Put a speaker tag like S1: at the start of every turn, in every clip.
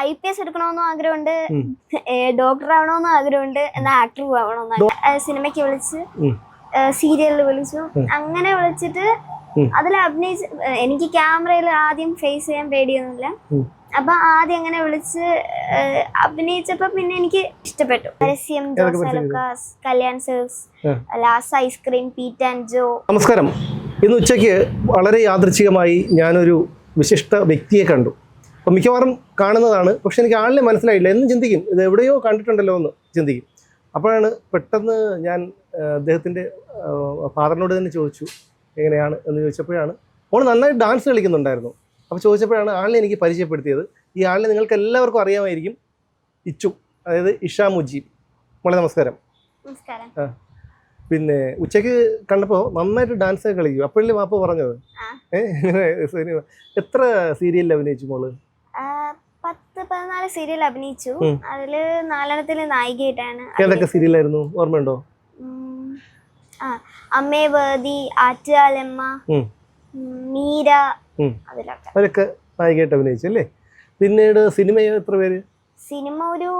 S1: I P S എടുക്കണമെന്നും ആഗ്രഹമുണ്ട്. Doctor ആവണമെന്നും ആഗ്രഹമുണ്ട്. എന്നാൽ ആക്ടർ ആവണമെന്ന് സിനിമയ്ക്ക് വിളിച്ച് സീരിയലിൽ വിളിച്ചു. അങ്ങനെ വിളിച്ചിട്ട്. അതിൽ അഭിനയിച്ച് എനിക്ക് ക്യാമറയിൽ ആദ്യം ഫേസ് ചെയ്യാൻ പേടിയൊന്നുമില്ല. അപ്പൊ ആദ്യം അങ്ങനെ വിളിച്ച് അഭിനയിച്ചപ്പോ പിന്നെ എനിക്ക് ഇഷ്ടപ്പെട്ടു. പരസ്യം Jose Kalyan silks
S2: last
S1: Las ice cream Pete and Joe
S2: നമസ്കാരം. ഇന്ന് ഉച്ചയ്ക്ക് വളരെ യാദൃച്ഛികമായി ഞാനൊരു വിശിഷ്ട വ്യക്തിയെ കണ്ടു. അപ്പം മിക്കവാറും കാണുന്നതാണ്. പക്ഷെ എനിക്ക് ആളിനെ മനസ്സിലായില്ല. എന്നും ചിന്തിക്കും. ഇത് എവിടെയോ കണ്ടിട്ടുണ്ടല്ലോ എന്ന് ചിന്തിക്കും. അപ്പോഴാണ് പെട്ടെന്ന് ഞാൻ അദ്ദേഹത്തിന്റെ ഫാദറിനോട് തന്നെ ചോദിച്ചു എങ്ങനെയാണ്? എന്ന് ചോദിച്ചപ്പോഴാണ് മോൾ നന്നായിട്ട് ഡാൻസ് കളിക്കുന്നുണ്ടായിരുന്നു. അപ്പോൾ ചോദിച്ചപ്പോഴാണ് ആളിനെ എനിക്ക് പരിചയപ്പെടുത്തിയത്. ഈ ആളിനെ നിങ്ങൾക്ക് എല്ലാവർക്കും അറിയാമായിരിക്കും. ഇച്ചു അതായത് ഇഷാ മുജീബ്. മോളെ നമസ്കാരം. പിന്നെ ഉച്ചയ്ക്ക് കണ്ടപ്പോൾ നന്നായിട്ട് ഡാൻസ് കളിക്കും. അപ്പോഴല്ലേ വാപ്പ പറഞ്ഞത്. ഏഹ് എത്ര സീരിയലിൽ അഭിനയിച്ചു
S1: മോൾ? പത്ത് പതിനാല് സീരിയൽ അഭിനയിച്ചു. അതിൽ നാലെണ്ണത്തിൽ നായികയായിട്ടാണ്
S2: ഏതൊക്കെ സീരിയലായിരുന്നു ഓർമ്മയുണ്ടോ?
S1: ആ അമ്മേ വേദി ആറ്റുകാലമ്മ മീര അതിലൊക്കെ.
S2: അവരൊക്കെ നായികയായിട്ട് അഭിനയിച്ചു അല്ലേ? പിന്നീട് സിനിമ എത്ര പേര്? സിനിമ
S1: ഒരു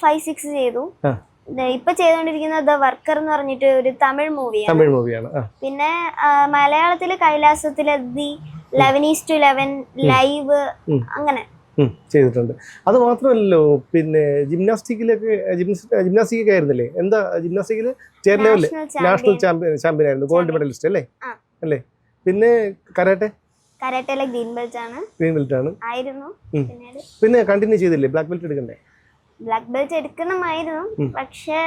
S1: ഫൈവ് സിക്സ് ചെയ്തു. ഇപ്പൊ ചെയ്തുകൊണ്ടിരിക്കുന്നത് ദ വർക്കർ എന്ന് പറഞ്ഞിട്ട് ഒരു തമിഴ് മൂവിയാണ്
S2: തമിഴ് മൂവിയാണ്
S1: പിന്നെ മലയാളത്തിൽ കൈലാസത്തിലെ the elevens two eleven
S2: live
S1: അങ്ങനെ.
S2: ചെയ്തിട്ടുണ്ട്. അത് മാത്രമല്ലോ പിന്നെ ജിംനാസ്റ്റിക്കിലൊക്കെ ജിംനാസ്റ്റിക് ഒക്കെ ആയിരുന്നില്ലേ? എന്താ ജിംനാസ്റ്റിക്കിൽ സ്റ്റേറ്റ് ലെവലിൽ
S1: നാഷണൽ ചാമ്പ്യൻ
S2: ചാമ്പ്യൻ ആയിരുന്നു ഗോൾഡ് മെഡലിസ്റ്റ് അല്ലേ? അല്ലേ? പിന്നെ കരാട്ടെ?
S1: കരാട്ടെ ഗ്രീൻ ബെൽറ്റ് ആണ്.
S2: ഗ്രീൻ ബെൽറ്റ് ആണ്.
S1: ആയിരുന്നു.
S2: പിന്നെ കണ്ടിന്യൂ ചെയ്തില്ലേ? ബ്ലാക്ക് ബെൽറ്റ് എടുക്കണ്ടേ?
S1: ബ്ലാക്ക് ബെൽറ്റ് എടുക്കണമായിരുന്നു. പക്ഷേ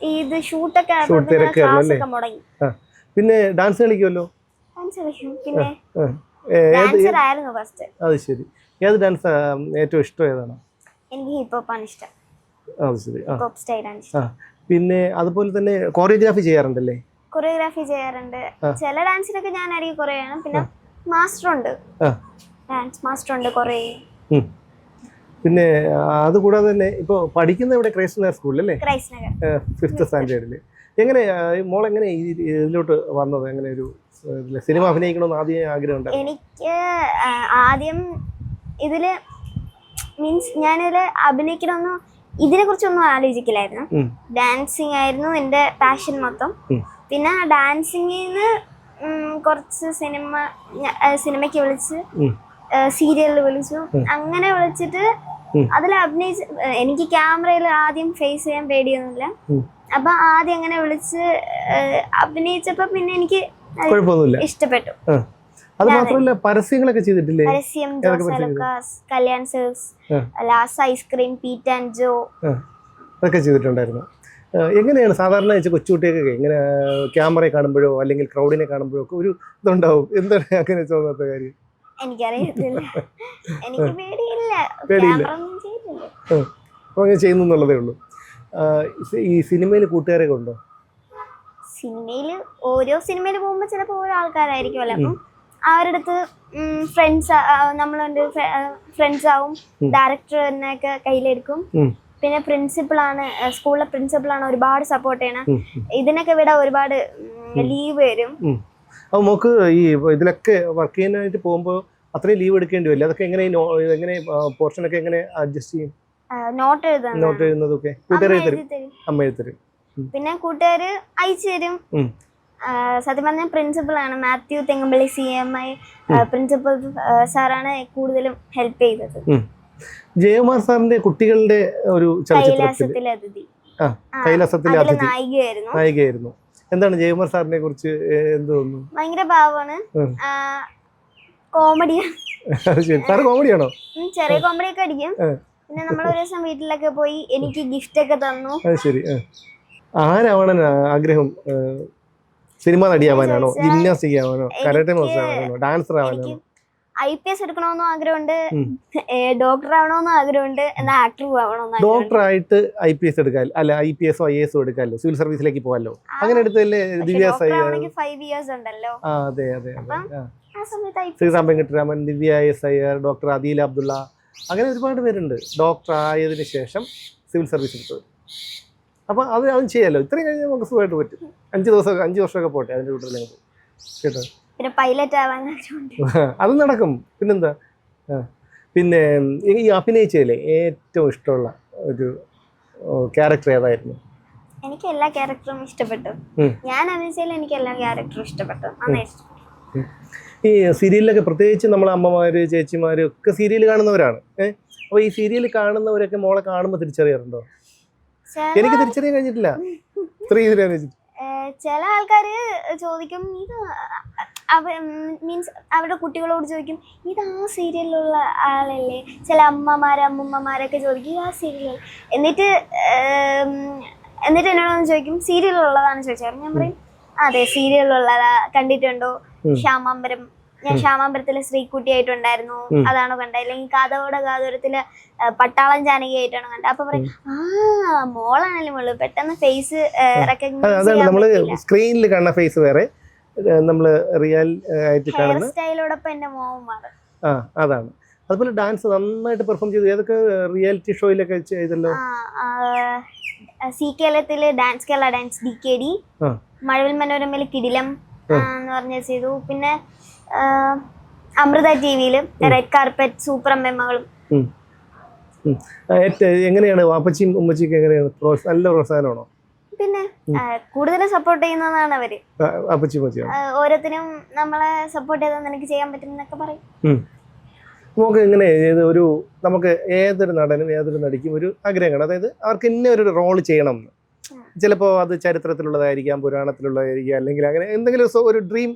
S1: ഇത് ഷൂട്ടൊക്കെ
S2: Shoot തിരക്കായിരുന്നു
S1: ക്ലാസ്
S2: അല്ലേ?
S1: ഒക്കെ മുടങ്ങി
S2: പിന്നെ ഡാൻസ് കളിക്കുമല്ലോ
S1: പിന്നെ ഫസ്റ്റ്
S2: അത് ശരി. ഏത് ഡാൻസ് ഏറ്റവും ഇഷ്ടം ഏതാണ്?
S1: എനിക്ക് ഹിപ്പ് ഹോപ്പ് ആണ് ഇഷ്ടം.
S2: അത് ശരി
S1: ഹിപ്പ് സ്റ്റൈലാണ് ഇഷ്ടം.
S2: പിന്നെ അതുപോലെ തന്നെ കോറിയോഗ്രാഫി ചെയ്യാറുണ്ടല്ലേ?
S1: കൊറിയോഗ്രാഫി ചെയ്യാറുണ്ട്. ചില ഡാൻസിലൊക്കെ ഞാൻ അറിയും കുറേ പിന്നെ മാസ്റ്റർ ഉണ്ട്. ഡാൻസ് മാസ്റ്റർ ഉണ്ട് കുറേ.
S2: പിന്നെ അതുകൂടാതെ തന്നെ ഇപ്പോൾ പഠിക്കുന്ന ഇവിടെ ക്രൈസ്റ്റ് നഗർ സ്കൂളിലല്ലേ
S1: ക്രൈസ്റ്റ് സ്റ്റാൻഡേർഡിൽ.
S2: ഫിഫ്ത്ത് സ്റ്റാൻഡേർഡിൽ എങ്ങനെ മോൾ എങ്ങനെ ഇതിലോട്ട് വന്നത്? എങ്ങനെ ഒരു സിനിമ അഭിനയിക്കണമെന്ന് ആദ്യം ആഗ്രഹം
S1: എനിക്ക് ആദ്യം ഇതിൽ മീൻസ് ഞാനിതിൽ അഭിനയിക്കണമെന്ന് ഇതിനെ കുറിച്ചൊന്നും ആലോചിക്കില്ലായിരുന്നു. ഡാൻസിങ് ആയിരുന്നു എന്റെ പാഷൻ മൊത്തം. പിന്നെ ഡാൻസിങ്ങിൽ നിന്ന് കുറച്ച് സിനിമ സിനിമയ്ക്ക് വിളിച്ച്. സീരിയലിൽ വിളിച്ചു. അങ്ങനെ വിളിച്ചിട്ട്. അതിൽ അഭിനയിച്ച് എനിക്ക് ക്യാമറയിൽ ആദ്യം ഫേസ് ചെയ്യാൻ പേടിയൊന്നുമില്ല. അപ്പൊ ആദ്യം അങ്ങനെ വിളിച്ച് അഭിനയിച്ചപ്പോ പിന്നെ എനിക്ക് ഇഷ്ടപ്പെട്ടു.
S2: അത് മാത്രമല്ല പരസ്യങ്ങളൊക്കെ ചെയ്തിട്ടില്ലേ?
S1: പരസ്യം Kalyan silks
S2: last
S1: Las ice cream Pete and
S2: Joe. അതൊക്കെ ചെയ്തിട്ടുണ്ടായിരുന്നു. എങ്ങനെയാണ് സാധാരണ വെച്ചാൽ കൊച്ചുകുട്ടിയൊക്കെ ഇങ്ങനെ ക്യാമറയെ കാണുമ്പോഴോ അല്ലെങ്കിൽ ക്രൗഡിനെ കാണുമ്പോഴോ ഒക്കെ ഒരു ഇതുണ്ടാവും. എന്താണ് അങ്ങനെ തോന്നാത്ത കാര്യം?
S1: എനിക്കറിയത്തില്ല. എനിക്ക് പേടിയില്ല.
S2: പേടിയില്ല. അപ്പോൾ അങ്ങനെ ചെയ്യുന്നു എന്നുള്ളതേ ഉള്ളൂ. ഈ സിനിമയിൽ കൂട്ടുകാരൊക്കെ ഉണ്ടോ?
S1: സിനിമയിൽ ഓരോ സിനിമയിൽ പോകുമ്പോൾ ചിലപ്പോൾ ഓരോ ആൾക്കാരായിരിക്കുമല്ലോ അപ്പം അവരുടെ അടുത്ത് ഫ്രണ്ട്സ് നമ്മളുണ്ട് ഫ്രണ്ട്സ് ആവും. ഡയറക്ടർ എന്നൊക്കെ കയ്യിലെടുക്കും. പിന്നെ പ്രിൻസിപ്പൾ ആണ് സ്കൂളിലെ പ്രിൻസിപ്പൾ ആണ് ഒരുപാട് സപ്പോർട്ട് ചെയ്യണം. ഇതിനൊക്കെ ഇവിടെ ഒരുപാട് ലീവ് വരും.
S2: അപ്പോൾ നമുക്ക് ഈ ഇതിലൊക്കെ വർക്ക് ചെയ്യാനായിട്ട് പോകുമ്പോൾ അത്രയും ലീവ് എടുക്കേണ്ടി വരില്ല? അതൊക്കെ എങ്ങനെ എങ്ങനെ പോർഷനൊക്കെ എങ്ങനെ അഡ്ജസ്റ്റ് ചെയ്യും?
S1: നോട്ട്
S2: നോട്ട് എഴുതുന്നതൊക്കെ. കൂട്ടുകാരെ തരും. അമ്മ എഴുതി തരും.
S1: പിന്നെ കൂട്ടുകാര് അയച്ചു തരും. സത്യം പറഞ്ഞ പ്രിൻസിപ്പൾ ആണ്. Mathew Thengampally C M I principal സാറാണ് കൂടുതലും ഹെൽപ്പ് ചെയ്തത്.
S2: ജയകുമാർ സാറിന്റെ കുട്ടികളുടെ ഒരു
S1: കൈലാസത്തിലെ അതിഥി
S2: കൈലാസത്തിലെ
S1: നായികയായിരുന്നു.
S2: എന്താണ് ജയകുമാർ സാറിനെ കുറിച്ച് എന്ത് തോന്നുന്നു?
S1: ഭയങ്കര പാവമാണ്
S2: ഉം.
S1: കോമഡിയാണ്
S2: സാറ് കോമഡിയാണോ?
S1: ചെറിയ കോമഡി ഒക്കെ അടിക്കും. പിന്നെ നമ്മൾ ഒരു ദിവസം വീട്ടിലൊക്കെ പോയി എനിക്ക് ഗിഫ്റ്റ് ഒക്കെ തന്നു.
S2: ശരി. ആരാവണം ആഗ്രഹം? സിനിമ നടിയാവാനാണോ? ജിംനാസ്റ്റിക് ആവാനോ കരാട്ടെ മാസ്റ്റർ ഡാൻസർ ആവാനാണോ
S1: ഐ പി എസ് എടുക്കണമെന്നും ആഗ്രഹമുണ്ട്. ഡോക്ടർ ആവണമെന്നും ആഗ്രഹമുണ്ട്. എന്നാൽ ആക്ടർ ആവണമെന്ന്
S2: ഡോക്ടർ ആയിട്ട് ഐ പി എസ് എടുക്കാൻ അല്ല ഐ പി എസോ ഐ എസോ എടുക്കാമല്ലോ സിവിൽ സർവീസിലേക്ക് പോകാമല്ലോ. അങ്ങനെ എടുത്തല്ലേ ദിവ്യ
S1: ഫൈവ് ഇയേഴ്സ് ഉണ്ടല്ലോ.
S2: അതെ അതെ ശ്രീറാം വെങ്കട്ടരാമൻ ദിവ്യ എസ് അയ്യർ ഡോക്ടർ അദീൽ അബ്ദുള്ള അങ്ങനെ ഒരുപാട് പേരുണ്ട്. ഡോക്ടർ ആയതിനു ശേഷം സിവിൽ സർവീസ് എടുത്തത് അപ്പം അത് അതും ചെയ്യാമല്ലോ ഇത്രയും കഴിഞ്ഞാൽ നമുക്ക് സുഖമായിട്ട് പറ്റും. അഞ്ച് ദിവസം അഞ്ച് വർഷമൊക്കെ പോട്ടെ അതിന്റെ കൂട്ടത്തിലേക്ക് കേട്ടോ?
S1: പിന്നെ പൈലറ്റ് ആവാൻ
S2: അത് നടക്കും. പിന്നെന്താ? പിന്നെ ഈ അഭിനയിച്ചതിലെ ഏറ്റവും ഇഷ്ടമുള്ള ഒരു ക്യാരക്ടർ ഏതായിരുന്നു?
S1: എനിക്ക് എല്ലാ ക്യാരക്ടറും ഇഷ്ടപ്പെട്ടു. ഞാൻ അഭിനയിച്ചതിൽ എനിക്ക് എല്ലാ ക്യാരക്ടറും ഇഷ്ടപ്പെട്ടു.
S2: ഈ സീരിയലിലൊക്കെ പ്രത്യേകിച്ച് നമ്മളെ അമ്മമാര് ചേച്ചിമാര് ഒക്കെ സീരിയൽ കാണുന്നവരാണ്. ഏഹ് അപ്പോൾ ഈ സീരിയൽ കാണുന്നവരൊക്കെ മോളെ കാണുമ്പോൾ തിരിച്ചറിയാറുണ്ടോ? എനിക്ക് തിരിച്ചറിയാൻ കഴിഞ്ഞിട്ടില്ല. ഇത്ര
S1: ചില ആൾക്കാര് ചോദിക്കും ഇത് മീൻസ് അവരുടെ കുട്ടികളോട് ചോദിക്കും ഇത് ആ സീരിയലിലുള്ള ആളല്ലേ? ചില അമ്മമാർ അമ്മൂമ്മമാരൊക്കെ ചോദിക്കും ഇത് ആ സീരിയൽ എന്നിട്ട് എന്നിട്ട് എന്നോടൊന്ന് ചോദിക്കും സീരിയലുള്ളതാണ് ചോദിച്ചാൽ ഞാൻ പറയും അതെ സീരിയലുള്ളതാ കണ്ടിട്ടുണ്ടോ. ശ്യാമാമ്പരം ഞാൻ ശ്യാമാമ്പരത്തിലെ
S2: സ്ത്രീക്കുട്ടിയായിട്ടുണ്ടായിരുന്നു.
S1: അതാണോ കണ്ടത്. അല്ലെങ്കിൽ കാതോടെ കാതോരത്തിൽ പട്ടാളം ജാനകിയായിട്ടാണോ കണ്ടത്. അപ്പൊ പറയും ആ മോളാണല്ലേ മോൾ പെട്ടെന്ന് ഫേസ് റെക്കഗ്നൈസ്
S2: സ്ക്രീനിൽ കാണുന്ന ഫേസ് വേറെ. നമ്മൾ റിയൽ ആയിട്ട് കാണുന്ന ആ അതാണ്. അതുപോലെ ഡാൻസ് നന്നായിട്ട് പെർഫോം ചെയ്തു ഏതൊക്കെ റിയാലിറ്റി ഷോയിലൊക്കെ ചെയ്തല്ലോ
S1: സി കേരളത്തിൽ dance Kerala dance D K
S2: D
S1: Mazhavil മനോരമയിൽ കിടിലം എന്ന് പറഞ്ഞ ചെയ്തു. പിന്നെ അമൃത ടി വിയിൽ റെഡ് കാർപ്പറ്റ് സൂപ്പർ
S2: ഏറ്റ- എങ്ങനെയാണ്? വാപ്പച്ചിയും ഉമ്മച്ചിയും എങ്ങനെയാണ്? നല്ല പ്രോത്സാഹനമാണോ?
S1: പിന്നെ കൂടുതൽ സപ്പോർട്ട് ചെയ്യുന്നതാണ് അവർ. ഓരോരുത്തരും നമ്മളെ സപ്പോർട്ട് ചെയ്താൽ നിനക്ക് ചെയ്യാൻ പറ്റും എന്നൊക്കെ പറയും.
S2: നമുക്ക് ഇങ്ങനെ ഒരു നമുക്ക് ഏതൊരു നടനും ഏതൊരു നടിക്കും ഒരു ആഗ്രഹം കാണും അതായത് അവർക്ക് ഇന്ന ഒരു റോൾ ചെയ്യണം. എന്ന്. ചിലപ്പോൾ അത് ചരിത്രത്തിലുള്ളതായിരിക്കാം പുരാണത്തിലുള്ളതായിരിക്കാം അല്ലെങ്കിൽ അങ്ങനെ എന്തെങ്കിലും ഒരു ഡ്രീം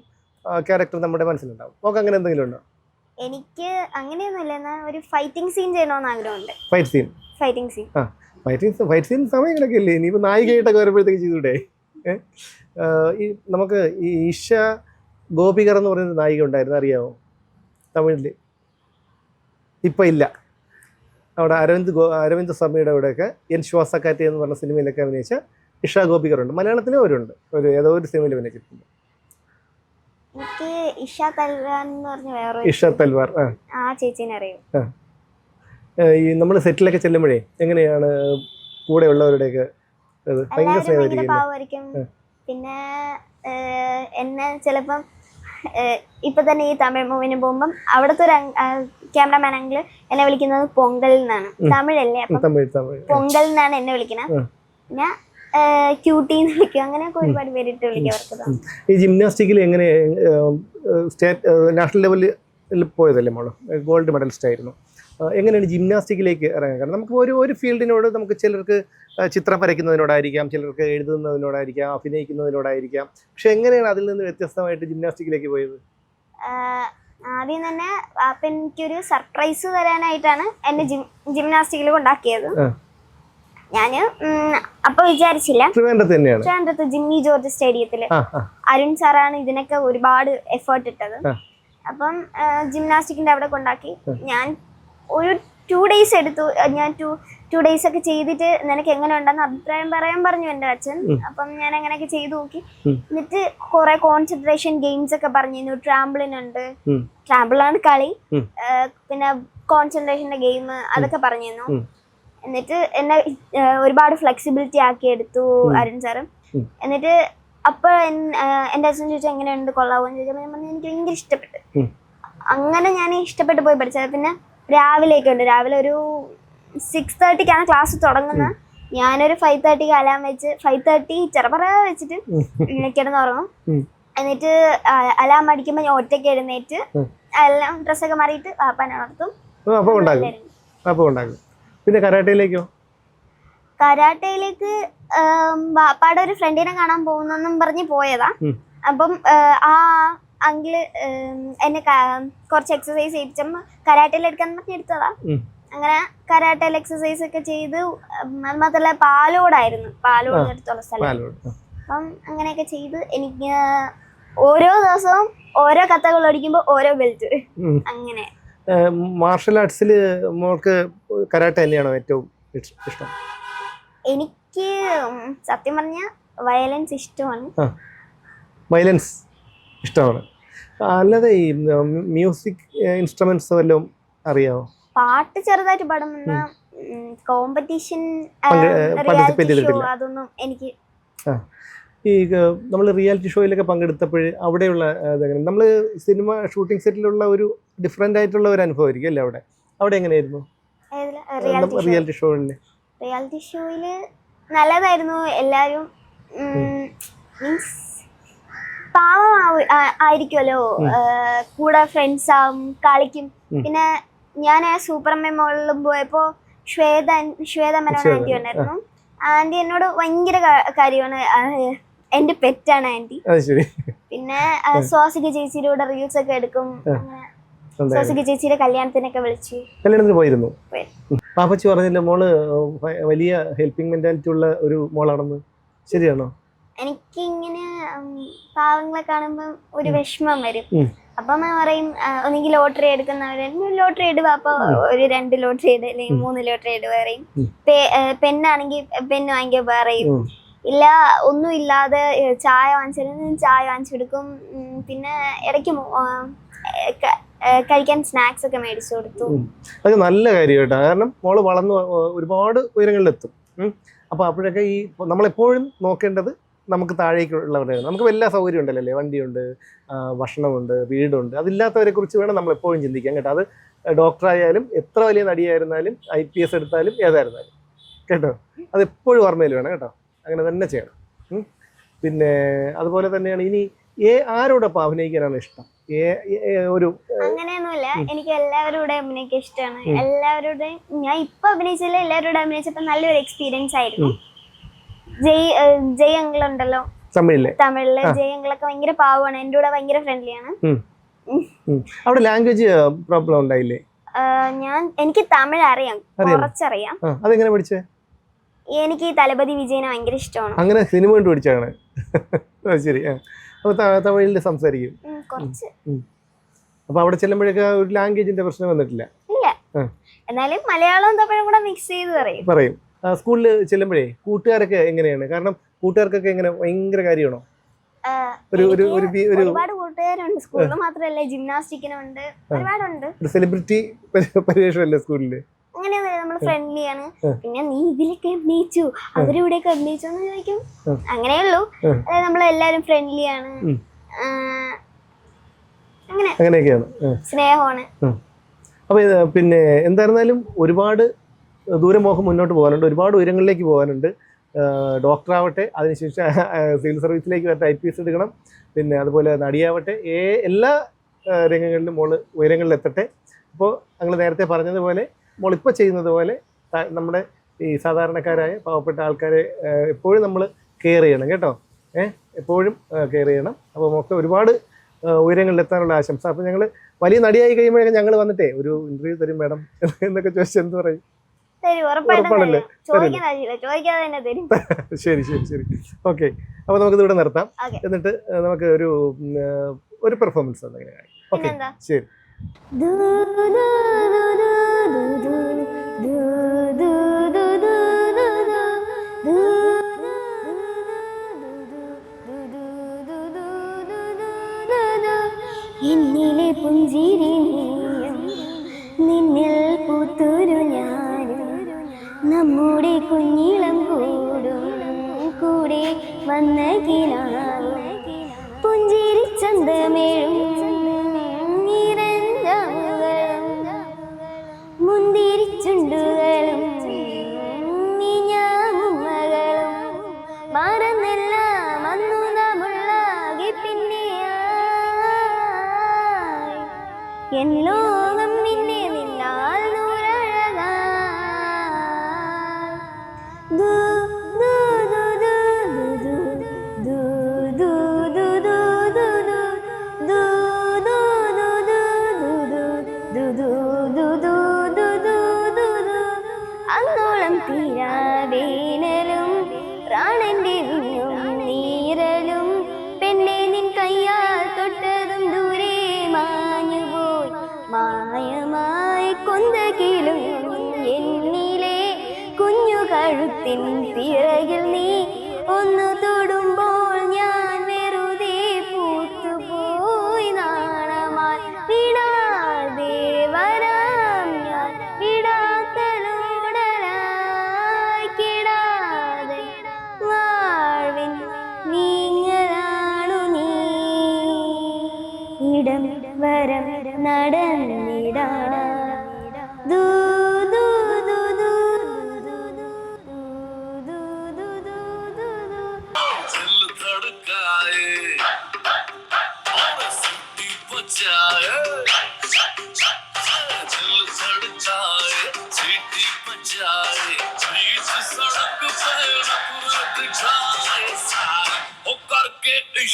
S2: ക്യാരക്ടർ നമ്മുടെ മനസ്സിലുണ്ടാവും. നമുക്ക് അങ്ങനെ എന്തെങ്കിലും ഉണ്ടോ?
S1: എനിക്ക് അങ്ങനെയൊന്നുമില്ല. എന്നാൽ ഒരു ഫൈറ്റിംഗ് സീൻ ചെയ്യണമെന്ന് ആഗ്രഹമുണ്ട്.
S2: ഫൈറ്റ് സീൻ
S1: ഫൈറ്റിംഗ് സീൻ
S2: ആ സീൻസ് ഫൈറ്റ് സീൻ സമയങ്ങളൊക്കെ ഇല്ലേ? ഇനിയിപ്പോൾ നായികയായിട്ടൊക്കെ വരുമ്പോഴത്തേക്ക് ചെയ്തൂടെ? ഈ നമുക്ക് ഈ ഈഷ ഗോപികർ എന്ന് പറയുന്ന നായിക ഉണ്ടായിരുന്നു അറിയാമോ തമിഴിൽ ഇപ്പം ഇല്ല. അവിടെ അരവിന്ദ് ഗോ അരവിന്ദ് സ്വാമിയുടെ അവിടെയൊക്കെ എൻ ശ്വാസക്കാറ്റി എന്ന് പറഞ്ഞ സിനിമയിലൊക്കെ അഭിനയിച്ച ഇഷ ഗോപികറുണ്ട്. മലയാളത്തിലും അവരുണ്ട്. ഒരു ഏതോ ഒരു സിനിമയിൽ അഭിനയിച്ചിട്ടുണ്ട്.
S1: ഇഷ തൽവാർ എന്ന് പറഞ്ഞ വേറെ
S2: ഇഷ തൽവാർ ആ.
S1: ചേച്ചിനെ അറിയും.
S2: ഈ നമ്മൾ സെറ്റിലൊക്കെ ചെല്ലുമ്പോഴേ എങ്ങനെയാണ് കൂടെ ഉള്ളവരുടെ ഭയങ്കര സ്നേഹമായിരിക്കും
S1: പിന്നെ എന്നെ ചിലപ്പം ഇപ്പൊ തന്നെ ഈ തമിഴ് മൂവിന് പോകുമ്പം അവിടുത്തെ ഒരു ക്യാമറമാൻ അങ്കിൾ എന്നെ വിളിക്കുന്നത് പൊങ്കൽ എന്നാണ്. തമിഴല്ലേ? അപ്പം പൊങ്കൽ എന്നാണ് എന്നെ വിളിക്കുന്നത്
S2: ഞാൻ
S1: പിന്നെ ക്യൂട്ടി എന്ന് വിളിക്കും. അങ്ങനെയൊക്കെ ഒരുപാട് പേരിട്ട് വിളിക്കും
S2: ഈ ജിംനാസ്റ്റിക്കിൽ എങ്ങനെ സ്റ്റേറ്റ് നാഷണൽ ലെവലിൽ പോയതല്ലേ മോൾ? ഗോൾഡ് മെഡലിസ്റ്റ് ആയിരുന്നു. എങ്ങനെയാണ് ജിംനാസ്റ്റിക്കിലേക്ക് ഇറങ്ങാൻ? കാരണം നമുക്ക് ഒരു ഒരു ഫീൽഡിനോട് നമുക്ക് ചിലർക്ക് ചിത്രം വരയ്ക്കുന്നതിനോടായിരിക്കാം ചിലർക്ക് എഴുതുന്നതിനോടായിരിക്കാം അഭിനയിക്കുന്നതിനോടായിരിക്കാം. പക്ഷെ എങ്ങനെയാണ് അതിൽ നിന്ന് വ്യത്യസ്തമായിട്ട് ജിംനാസ്റ്റിക്കിലേക്ക് പോയത്?
S1: ആദ്യം തന്നെ അപ്പൊ എനിക്കൊരു സർപ്രൈസ് തരാനായിട്ടാണ് എന്നെ ജിംനാസ്റ്റിക്കിൽ കൊണ്ടാക്കിയത്. ഞാൻ അപ്പൊ വിചാരിച്ചില്ല.
S2: ട്രിവാൻഡ്രത്ത്
S1: ജിമ്മി ജോർജ്
S2: സ്റ്റേഡിയത്തിൽ.
S1: അരുൺ സാറാണ് ഇതിനൊക്കെ ഒരുപാട് എഫേർട്ട് ഇട്ടത്. അപ്പം ജിംനാസ്റ്റിക്കിന്റെ അവിടെ കൊണ്ടാക്കി ഞാൻ ഒരു ടു ഡേയ്സ് എടുത്തു. ഞാൻ ടു ടു ഡേയ്സ് ഒക്കെ ചെയ്തിട്ട് നിനക്ക് എങ്ങനെ ഉണ്ടെന്ന് അഭിപ്രായം പറയാൻ പറഞ്ഞു എന്റെ അച്ഛൻ. അപ്പം ഞാൻ അങ്ങനെയൊക്കെ ചെയ്തു നോക്കി. എന്നിട്ട് കുറെ കോൺസെൻട്രേഷൻ ഗെയിംസ് ഒക്കെ പറഞ്ഞിരുന്നു. ട്രാമ്പിളിൻ ഉണ്ട്. ട്രാമ്പിളാണ് കളി. പിന്നെ കോൺസെൻട്രേഷന്റെ ഗെയിം അതൊക്കെ പറഞ്ഞിരുന്നു. എന്നിട്ട് എന്നെ ഒരുപാട് ഫ്ലെക്സിബിലിറ്റി ആക്കി എടുത്തു അരുൺ സാറ് എന്നിട്ട് അപ്പൊ എന്റെ അച്ഛൻ ചോദിച്ചാൽ എങ്ങനെയുണ്ട്? കൊള്ളാവോ എന്ന് ചോദിച്ചപ്പോൾ ഞാൻ പറഞ്ഞു എനിക്ക് ഭയങ്കര ഇഷ്ടപ്പെട്ടു. അങ്ങനെ ഞാൻ ഇഷ്ടപ്പെട്ടു പോയി പഠിച്ചത്. പിന്നെ രാവിലെയൊക്കെ ഉണ്ട് രാവിലെ ഒരു സിക്സ് തേർട്ടിക്കാണ് ക്ലാസ് തുടങ്ങുന്നത്. ഞാനൊരു ഫൈവ് തേർട്ടി കലാം വെച്ച് ഫൈവ് തേർട്ടി ചെറുപറ വെച്ചിട്ട് കിടന്നുറങ്ങും
S2: തുടങ്ങും
S1: എന്നിട്ട് അലാം അടിക്കുമ്പോൾ ഞാൻ ഒറ്റയ്ക്ക് എഴുന്നേറ്റ് എല്ലാം ഡ്രസ്സൊക്കെ മാറിയിട്ട് പാപ്പാനെ ഉണർത്തും
S2: പിന്നെ കരാട്ടയിലേക്കോ?
S1: കരാട്ടയിലേക്ക് പാപ്പാടെ ഒരു ഫ്രണ്ടിനെ കാണാൻ പോകുന്നെന്നും പറഞ്ഞ് പോയതാ. അപ്പം ആ അങ്കിൾ എന്നെ കുറച്ച് എക്സസൈസ് ചെയ്യിച്ചപ്പോൾ കരാട്ടയിൽ എടുക്കാൻ പറഞ്ഞ എടുത്തതാ. അങ്ങനെ കരാട്ടയിൽ എക്സസൈസ് ഒക്കെ ചെയ്ത് അത് മാത്രമല്ല പാലോടായിരുന്നു പാലോട് അടുത്തുള്ള സ്ഥലം. അപ്പം അങ്ങനെയൊക്കെ ചെയ്ത് എനിക്ക് ഓരോ ദിവസവും ഓരോ കഥകൾ ഓടിക്കുമ്പോൾ ഓരോ ബെൽറ്റ് അങ്ങനെ.
S2: മാർഷൽ ആർട്സിൽ മോൾക്ക് കരാട്ട തന്നെയാണോ ഏറ്റവും ഇഷ്ടം?
S1: എനിക്ക് സത്യം പറഞ്ഞ വയലൻസ് ഇഷ്ടമാണ്.
S2: വയലൻസ് ഇഷ്ടമാണ്. അല്ലാതെ ഈ മ്യൂസിക് ഇൻസ്ട്രുമെന്റ്സ് വല്ലതും അറിയാമോ
S1: പാട്ട് ചെറുതായിട്ട് പാടുന്ന കോമ്പറ്റീഷൻ
S2: participate ചെയ്തിട്ടില്ല.
S1: അതൊന്നും എനിക്ക്
S2: ഈ നമ്മൾ റിയാലിറ്റി ഷോയിലൊക്കെ പങ്കെടുത്തപ്പോൾ അവിടെയുള്ള നമ്മൾ സിനിമ ഷൂട്ടിംഗ് സെറ്റിലുള്ള ഒരു ഡിഫറെന്റ് ആയിട്ടുള്ള ഒരു അനുഭവമായിരിക്കും അല്ലേ അവിടെ? അവിടെ എങ്ങനെയായിരുന്നു?
S1: റിയാലിറ്റി ഷോ
S2: റിയാലിറ്റി
S1: ഷോയിൽ ഷോയിൽ നല്ലതായിരുന്നു. എല്ലാവരും മീൻസ് പാവം ആയിരിക്കുമല്ലോ കൂടെ ഫ്രണ്ട്സ് ആവും കളിക്കും. പിന്നെ ഞാൻ സൂപ്പർമേ മോളിലും പോയപ്പോ ശ്വേത ശ്വേത മേനോൻ ആന്റി ഉണ്ടായിരുന്നു. ആന്റി എന്നോട് ഭയങ്കര കാര്യമാണ്. എന്റെ പെറ്റാണ് ആന്റി. പിന്നെ സ്വാസിക ചേച്ചിയുടെ കൂടെ റീൽസ് ഒക്കെ എടുക്കും. സ്വാസിക ചേച്ചിയുടെ കല്യാണത്തിനൊക്കെ വിളിച്ച്.
S2: കല്യാണത്തിന് പോയിരുന്നു. പാപ്പച്ചി പറഞ്ഞില്ല മോൾ വലിയ ഹെൽപ്പിംഗ് മെന്റാലിറ്റി ഉള്ള ഒരു മോളാണെന്ന്? ശരിയാണോ?
S1: എനിക്ക് ഇങ്ങനെ പാവങ്ങളെ കാണുമ്പോൾ ഒരു വിഷമം വരും. അപ്പം അമ്മ പറയും ഒന്നെങ്കിൽ ലോട്ടറി എടുക്കുന്നവര് ലോട്ടറി ഇടുക അപ്പൊ ഒരു രണ്ട് ലോട്ടറി ഇടുക അല്ലെങ്കിൽ മൂന്ന് ലോട്ടറി ഇടുക പറയും. പെണ്ണാണെങ്കിൽ പെണ്ണ് വാങ്ങിക്കാൻ പറയും. ഇല്ല ഒന്നും ഇല്ലാതെ ചായ വാങ്ങിച്ചിരുന്നു ചായ വാങ്ങിച്ചു കൊടുക്കും. പിന്നെ ഇടയ്ക്ക് കഴിക്കാൻ സ്നാക്സ് ഒക്കെ മേടിച്ചു കൊടുത്തു.
S2: അത് നല്ല കാര്യം കേട്ടോ. കാരണം മോൾ വളർന്ന് ഒരുപാട് ഉയരങ്ങളിലെത്തും. അപ്പൊ അപ്പോഴൊക്കെ ഈ നമ്മളെപ്പോഴും നോക്കേണ്ടത് നമുക്ക് താഴേക്കുള്ളവരാണ് നമുക്ക് എല്ലാ സൗകര്യം ഉണ്ടല്ലോ അല്ലേ വണ്ടിയുണ്ട് ഭക്ഷണമുണ്ട് വീടുണ്ട്. അതില്ലാത്തവരെ കുറിച്ച് വേണം നമ്മൾ എപ്പോഴും ചിന്തിക്കാൻ കേട്ടോ. അത് ഡോക്ടറായാലും എത്ര വലിയ നടിയായിരുന്നാലും ഐ പി എസ് എടുത്താലും ഏതായിരുന്നാലും. കേട്ടോ? അത് എപ്പോഴും ഓർമ്മയിൽ വേണം കേട്ടോ. അങ്ങനെ തന്നെ ചെയ്യണം. പിന്നെ അതുപോലെ തന്നെയാണ് ഇനി ഏ ആരോടൊപ്പം അഭിനയിക്കാനാണ് ഇഷ്ടം? ഒരു
S1: അങ്ങനെയൊന്നുമില്ല. എനിക്ക് എല്ലാവരോടും അഭിനയിക്കാൻ ഇഷ്ടമാണ്. എല്ലാവരുടെയും ഞാൻ ഇപ്പൊ അഭിനയിച്ചില്ല എല്ലാവരോടും അഭിനയിച്ചപ്പോ നല്ലൊരു എക്സ്പീരിയൻസ് ആയിരുന്നു. ജയ് അങ്കിൾ ഉണ്ടല്ലോ
S2: തമിഴിലെ.
S1: തമിഴിൽ ജയ് അങ്കിളൊക്കെ ഭയങ്കര പാവമാണ് എന്റെ കൂടെ ഭയങ്കര ഫ്രണ്ട്ലിയാണ്.
S2: അവിടെ ലാംഗ്വേജ് പ്രോബ്ലം ഉണ്ടായില്ലേ?
S1: ഞാൻ എനിക്ക് തമിഴ് അറിയാം. കുറച്ചറിയാം.
S2: അതെങ്ങനെ പഠിച്ചേ?
S1: എനിക്ക് ഈ തലപതി വിജയനെ ഭയങ്കര ഇഷ്ടമാണ്.
S2: അങ്ങനെ സിനിമ കണ്ടു പഠിച്ചാണ് ശരി തമിഴിൽ അപ്പോൾ തമിഴിൽ സംസാരിക്കും.
S1: അപ്പൊ കുറച്ച്.
S2: അപ്പോൾ അവിടെ ചെല്ലുമ്പോഴൊക്കെ ഒരു ലാംഗ്വേജിന്റെ പ്രശ്നം വന്നിട്ടില്ല.
S1: ഇല്ല. എന്നാലും മലയാളവും തമിഴും കൂടെ മിക്സ് ചെയ്ത് പറയും.
S2: പറയും. സ്കൂളിൽ ചെല്ലുമ്പോഴേ കൂട്ടുകാരൊക്കെ എങ്ങനെയാണ്? കാരണം കൂട്ടുകാർക്കൊക്കെ എങ്ങനെ ഭയങ്കര കാര്യമാണോ? ഒരു ഒരു ഒരു
S1: ഒരുപാട് കൂട്ടുകാരുണ്ട്. സ്കൂളിൽ മാത്രമല്ല ജിംനാസ്റ്റിക്കിനുണ്ട് ഒരുപാടുണ്ട്.
S2: ഒരു സെലിബ്രിറ്റി പരിവേഷമല്ലേ സ്കൂളിൽ
S1: അങ്ങനെയൊന്നുമില്ല നമ്മൾ ഫ്രണ്ട്ലിയാണ്
S2: ആണ്
S1: പിന്നെ നീ ഇതിലൊക്കെ അഭിനയിച്ചു. അവരിവിടെയൊക്കെ അഭിനയിച്ചു എന്ന് ചോദിക്കും. അങ്ങനെ
S2: ഉള്ളൂ.
S1: അതായത് നമ്മൾ എല്ലാവരും ഫ്രണ്ട്ലിയാണ്
S2: ആണ്
S1: അങ്ങനെ.
S2: അങ്ങനെയൊക്കെയാണ്.
S1: സ്നേഹമാണ്.
S2: അപ്പോൾ പിന്നെ എന്തായിരുന്നാലും ഒരുപാട് ദൂരമോഹം മുന്നോട്ട് പോകാനുണ്ട്. ഒരുപാട് ഉയരങ്ങളിലേക്ക് പോകാനുണ്ട്. ഡോക്ടറാവട്ടെ അതിനുശേഷം സിവിൽ സർവീസിലേക്ക് വരട്ടെ ഐ പി എസ് എടുക്കണം. പിന്നെ അതുപോലെ നടിയാവട്ടെ ഏ എല്ലാ രംഗങ്ങളിലും മോൾ ഉയരങ്ങളിൽ എത്തട്ടെ അപ്പോൾ ഞങ്ങൾ നേരത്തെ പറഞ്ഞതുപോലെ മോൾ ഇപ്പോൾ ചെയ്യുന്നത് പോലെ നമ്മുടെ ഈ സാധാരണക്കാരായ പാവപ്പെട്ട ആൾക്കാരെ എപ്പോഴും നമ്മൾ കെയർ ചെയ്യണം കേട്ടോ. ഏഹ് എപ്പോഴും കെയർ ചെയ്യണം. അപ്പോൾ നമുക്ക് ഒരുപാട് ഉയരങ്ങളിലെത്താനുള്ള ആശംസ. അപ്പോൾ ഞങ്ങൾ വലിയ നടിയായി കഴിയുമ്പോഴേക്കും ഞങ്ങൾ വന്നിട്ടേ ഒരു ഇന്റർവ്യൂ തരും മാഡം എന്നൊക്കെ ചോദിച്ചെന്ത് പറയും? ഉറപ്പാണല്ലേ? ശരി ശരി ശരി ഓക്കെ അപ്പൊ നമുക്ക് ഇവിടെ നിർത്താം എന്നിട്ട് നമുക്ക് ഒരു ഒരു പെർഫോമൻസ് ഓക്കെ ശരി
S1: ദൂ ദൂ ദൂ ദൂ ദൂ ദൂ ദൂ ദൂ ദൂ ദൂ ദൂ ദൂ എന്നിലെ പുഞ്ചിരി കുഞ്ഞിളം കൂടും കൂടെ വന്ന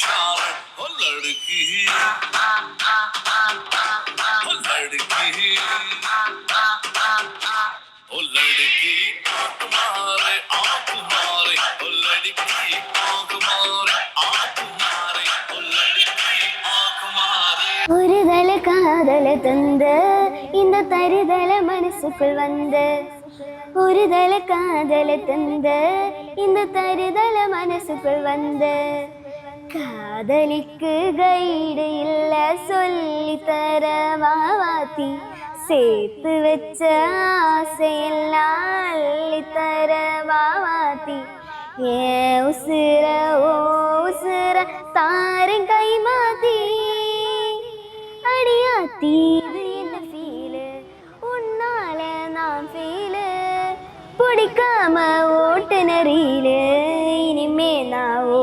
S3: करके इशारे ओ लड़की ओ लड़की ओ लड़की आंख मारे आंख मारे ओ लड़की आंख मारे आंख मारे ओ लड़की आंख मारे
S1: ஒரு தல காதல தந்து இந்த தருதல மனசுக்குள் வந்து ஒரு தல காதல தந்து இந்த தருதல மனசுக்குள் வந்து காதலிக்கு கைடு இல்ல சொல்லி தர வாவாத்தி சேர்த்து வச்ச ஆசையெல்லாம் அள்ளி தர வாவாத்தி ஏ உசுர ஓ உசுர தாரன் கை மாத்தி அடியாத்தி இது என்ன ஃபீலு உன்னால நான் ஃபீலு பிடிக்காம ஓட்டுநரீலு இனிமே நான் ஓ